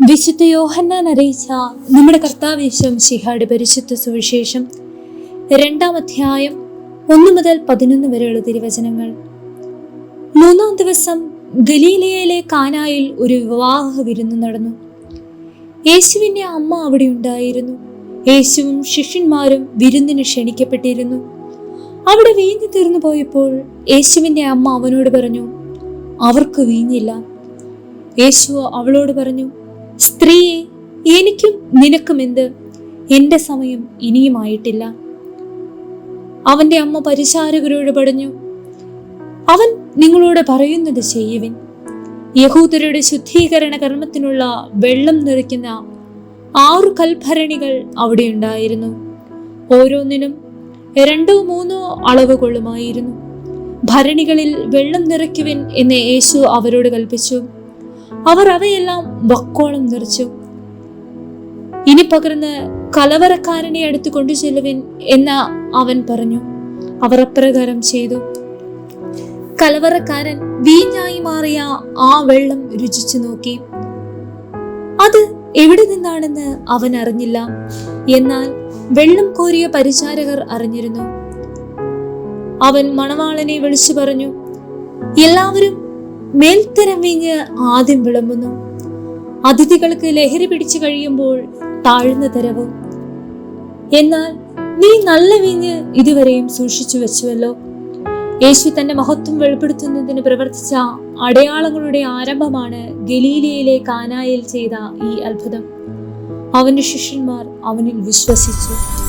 വിശുദ്ധ യോഹന്നാൻ അറിയിച്ച നമ്മുടെ കർത്താവേശം ശിഹായുടെ പരിശുദ്ധ സുവിശേഷം രണ്ടാം അധ്യായം ഒന്ന് മുതൽ പതിനൊന്ന് വരെയുള്ള തിരുവചനങ്ങൾ. മൂന്നാം ദിവസം ഗലീലയിലെ കാനായിൽ ഒരു വിവാഹ വിരുന്ന് നടന്നു. യേശുവിന്റെ അമ്മ അവിടെ ഉണ്ടായിരുന്നു. യേശുവും ശിഷ്യന്മാരും വിരുന്നിന് ക്ഷണിക്കപ്പെട്ടിരുന്നു. അവിടെ വീഞ്ഞു തീർന്നു പോയപ്പോൾ യേശുവിന്റെ അമ്മ അവനോട് പറഞ്ഞു അവർക്ക് വീഞ്ഞില്ല. യേശു അവളോട് പറഞ്ഞു സ്ത്രീയെ എനിക്കും നിനക്കും എന്ത്? എന്റെ സമയം ഇനിയുമായിട്ടില്ല. അവന്റെ അമ്മ പരിചാരകരോട് പറഞ്ഞു അവൻ നിങ്ങളോട് പറയുന്നത് ചെയ്യുവിൻ. യഹൂദരുടെ ശുദ്ധീകരണ കർമ്മത്തിനുള്ള വെള്ളം നിറയ്ക്കുന്ന ആറു കൽഭരണികൾ അവിടെ ഉണ്ടായിരുന്നു. ഓരോന്നിനും രണ്ടോ മൂന്നോ അളവ് കൊള്ളുമായിരുന്നു. ഭരണികളിൽ വെള്ളം നിറയ്ക്കുവിൻ എന്ന് യേശു അവരോട് കൽപ്പിച്ചു. അവർ അവയെല്ലാം വക്കോളം നിറച്ചു ഇനി പകർന്ന് കലവറക്കാരനെ അടുത്ത് കൊണ്ടു ചെല്ലുവിൻ എന്ന് അവൻ പറഞ്ഞു. അവർ അപ്രകാരം ചെയ്തു. കലവറക്കാരൻ വീഞ്ഞായി മാറിയ ആ വെള്ളം രുചിച്ചു നോക്കി. അത് എവിടെ നിന്നാണെന്ന് അവൻ അറിഞ്ഞില്ല. എന്നാൽ വെള്ളം കോരിയ പരിചാരകർ അറിഞ്ഞിരുന്നു. അവൻ മണവാളനെ വിളിച്ചു പറഞ്ഞു എല്ലാവരും മേൽത്തരം വീഞ്ഞ് ആദ്യം വിളമ്പുന്നു. അതിഥികൾക്ക് ലഹരി പിടിച്ചു കഴിയുമ്പോൾ താഴ്ന്ന തരവും. എന്നാൽ നീ നല്ല വീഞ്ഞ് ഇതുവരെയും സൂക്ഷിച്ചു വെച്ചുവല്ലോ. യേശു തന്റെ മഹത്വം വെളിപ്പെടുത്തുന്നതിന് പ്രവർത്തിച്ച അടയാളങ്ങളുടെ ആരംഭമാണ് ഗലീലയിലെ കാനായിൽ ചെയ്ത ഈ അത്ഭുതം. അവന്റെ ശിഷ്യന്മാർ അവനിൽ വിശ്വസിച്ചു.